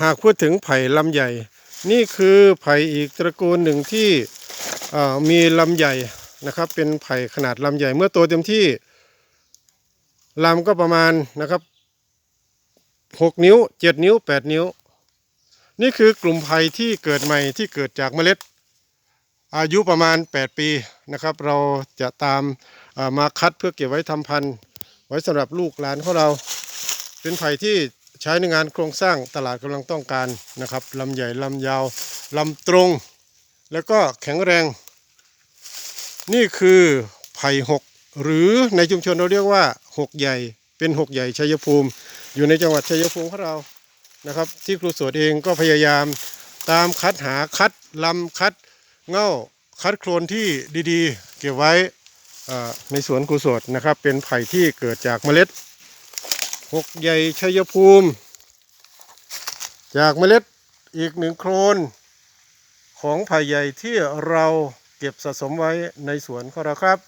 หากพูดถึงไผ่ลำใหญ่ นี่คือไผ่อีกตระกูลหนึ่งที่มีลำใหญ่นะครับ เป็นไผ่ขนาดลำใหญ่ เมื่อโตเต็มที่ลำก็ประมาณนะครับหกนิ้วเจ็ดนิ้วแปดนิ้ว นี่คือกลุ่มไผ่ที่เกิดใหม่ที่เกิดจากเมล็ด อายุประมาณ 8 ปีนะครับ เราจะตามมาคัดเพื่อเก็บไว้ทำพันธุ์ ไว้สำหรับลูกหลานของเรา เป็นไผ่ที่ ใช้ในงานโครงสร้างตลาดกำลังต้องการนะครับลำใหญ่ลำยาวลำตรง แล้วก็แข็งแรง นี่คือไผ่หกหรือในชุมชนเราเรียกว่าหกใหญ่เป็นหกใหญ่ชัยภูมิ อยู่ในจังหวัดชัยภูมิของเรานะครับ ที่ครูโสดเองก็พยายามตามคัดหาคัดลำคัดเง่าคัดโคลนที่ดีๆ เก็บไว้ในสวนกุศลนะครับ เป็นไผ่ที่เกิดจากเมล็ด หกใหญ่ชัยภูมิ จากเมล็ดอีกหนึ่งโคลนของไผ่ใหญ่ที่เราเก็บสะสมไว้ในสวนของเราครับ